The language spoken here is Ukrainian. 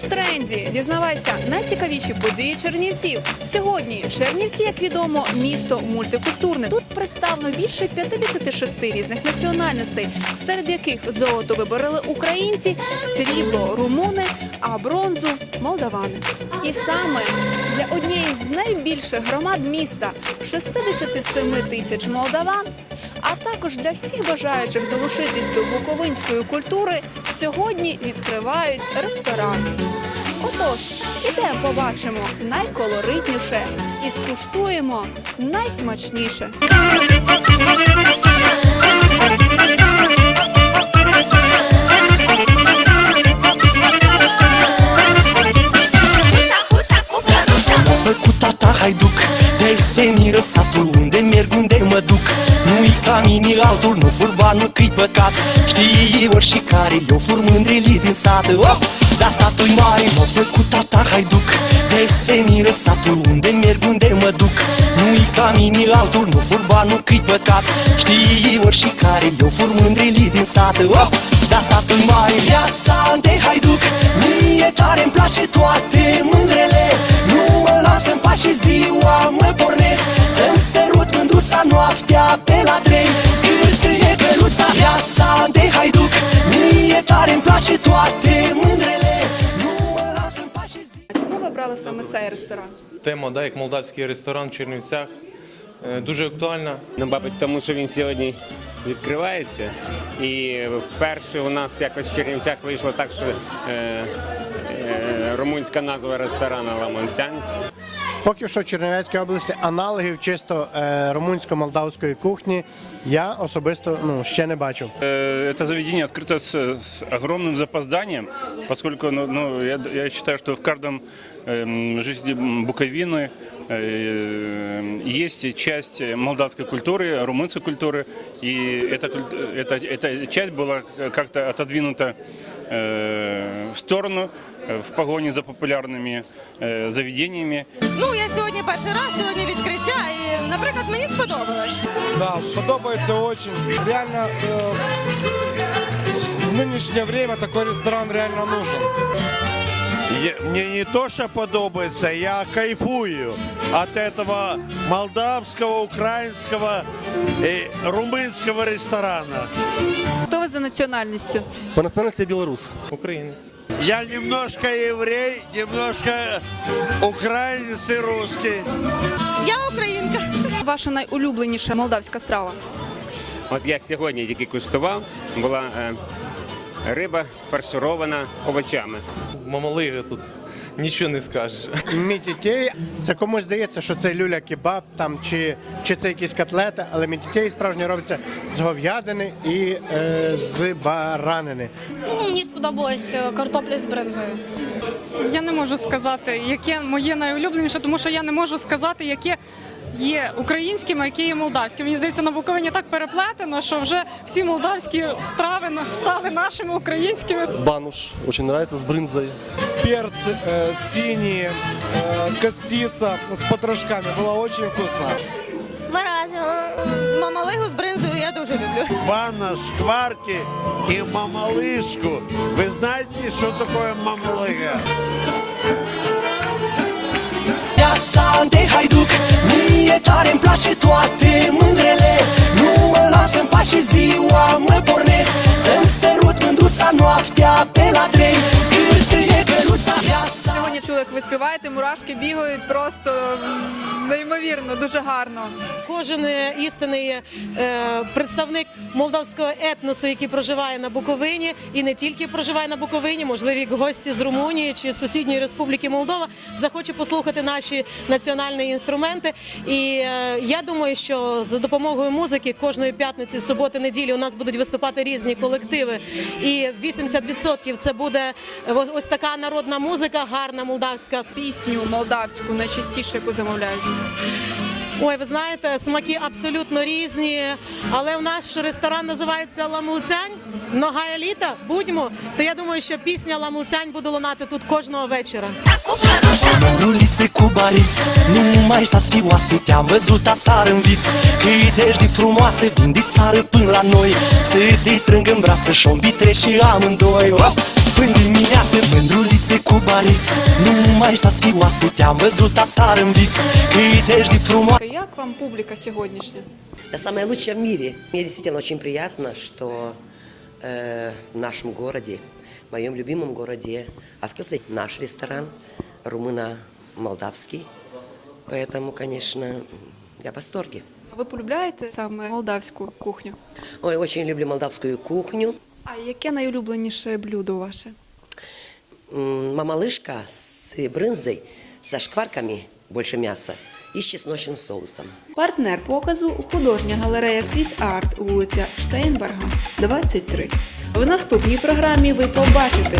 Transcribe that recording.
тренді. Дізнавайся найцікавіші події Чернівців. Сьогодні Чернівці, як відомо, місто мультикультурне. Тут представлено більше 56 різних національностей, серед яких золото вибороли українці, срібло румуни, а бронзу молдавани. І саме для однієї з найбільших громад міста 67 тисяч молдаван. А також для всіх бажаючих долучитись до буковинської культури сьогодні відкривають ресторан. Отож, ідемо побачимо найколоритніше і скуштуємо найсмачніше. Ca mine altul Nu fur bani, nu că-i păcat. Știi ori și care Eu fur mândrelii din sat. Oh! Dar satul-i mare Mă să cu tata haiduc De se miră satul Unde merg, unde mă duc. Nu-i ca mine altul Nu fur bani, nu că-i păcat. Știi ori și care Eu fur mândrelii din sat. Oh! Dar satul-i mare Viața de haiduc Mie tare-mi place toate mândrele. Nu mă lasă în pace ziua, mă pornesc. Să-mi sărut mândruța noaptea pe la trei Scârțâie căluța, viața de haiduc Mie tare-mi place toate mândrele Nu mă lasă în pace ziua Чому ви обрали саме цей ресторан? Тема, да, як молдавський ресторан в Чернівцях, е, дуже актуальна. Ну, мабуть, тому що він сьогодні відкривається. І вперше у нас якось в Чернівцях вийшло так, що е, е, румунська назва ресторану Ламонцян. Поки що в Чернівецькій області аналогів чисто е, румунсько-молдавської кухні я особисто ну, ще не бачив. Э, Это заведение открыто с, с огромным запозданием, поскольку ну, ну, я, я считаю, что в каждом эм, жителе Буковины э, есть часть молдавской культуры, румынской культуры, и эта, культ- эта, эта часть была как-то отодвинута э, в сторону э, в погоне за популярными э, заведениями. Ну, я сьогодні перший раз, сьогодні відкриття, і, наприклад, мені сподобалось. Да, подобается очень. Реально э, в нынешнее время такой ресторан реально нужен. Я- Мне не то, что подобается, я кайфую от этого молдавского, украинского и румынского ресторана. Хто ви за національністю? По национальности я белорус. Українець. Я немножко еврей, немножко украинец и русский. Я українка. Ваша найулюбленіша молдавська страва. От я сьогодні тільки куштував, була е, риба фарширована овочами. Мамалига тут нічого не скажеш. Мітітєй, це комусь здається, що це люля-кебаб там, чи, чи це якісь котлети, але мітітєй справжньо робиться з говядини і е, з баранини. Ну, Мені сподобалась е, картопля з бринзою. Я не можу сказати, яке моє найулюбленіше, тому що я не можу сказати, яке є українським, а яке є молдавським. Мені здається, на Буковині так переплетено, що вже всі молдавські страви на- стали нашими українськими. Бануш очень нравится с брынзой. Перцы э, синие, э, костица с потрошками. Было очень вкусно. Морозиво. Мамалигу з бринзою я дуже люблю. Бана, шкварки и мамалышку. Вы знаете, что такое мамалыга? Viața de haiduc Mie tare-mi place toate mândrele Nu mă lasă în pace ziua, mă pornesc Să-mi sărut mândruța noaptea pe la trei Scârțâie căluța viața Сьогодні чули, як ви співаєте, мурашки бігають просто м, неймовірно, дуже гарно. Кожен е, істинний е, представник молдавського етносу, який проживає на Буковині, і не тільки проживає на Буковині, можливі гості з Румунії чи з сусідньої республіки Молдова, захоче послухати наші національні інструменти. І е, я думаю, що за допомогою музики кожної п'ятниці, суботи, неділі у нас будуть виступати різні колективи. І 80% це буде ось така народна музика, гарна молдавська. Пісню молдавську найчастіше яку замовляють. Ой, ви знаєте, смаки абсолютно різні, але в наш ресторан називається Ламуцянь. Нога еліта, будьмо. То я думаю, що пісня Ламуцянь буде лунати тут кожного вечора. Купа Mândrulițe cu Baris Nu mai stați fioase Te-am văzut aseară în vis Cât ești de frumoase Vin de sară până la noi Să te strâng în brațe Și-o și amândoi oh! Până dimineață Mândrulițe cu Baris Nu mai stați fioase Te-am văzut aseară în vis Cât ești de frumoase Як вам публіка сьогоднішня? Это самое лучшее в мире. Мне действительно очень приятно, что э, в нашем городе, в моем любимом городе, открылся наш ресторан румыно-молдавский. Поэтому, конечно, я в восторге. Ви полюбляєте саме молдавську кухню? Ой, очень люблю молдавскую кухню. А яке найулюбленіше блюдо ваше? М, Мамалышка с брынзой, со шкварками, больше мяса, и с чесночным соусом. Партнер показу художня галерея Світ Арт, вулиця Штейнберга, 23. В наступній програмі ви побачите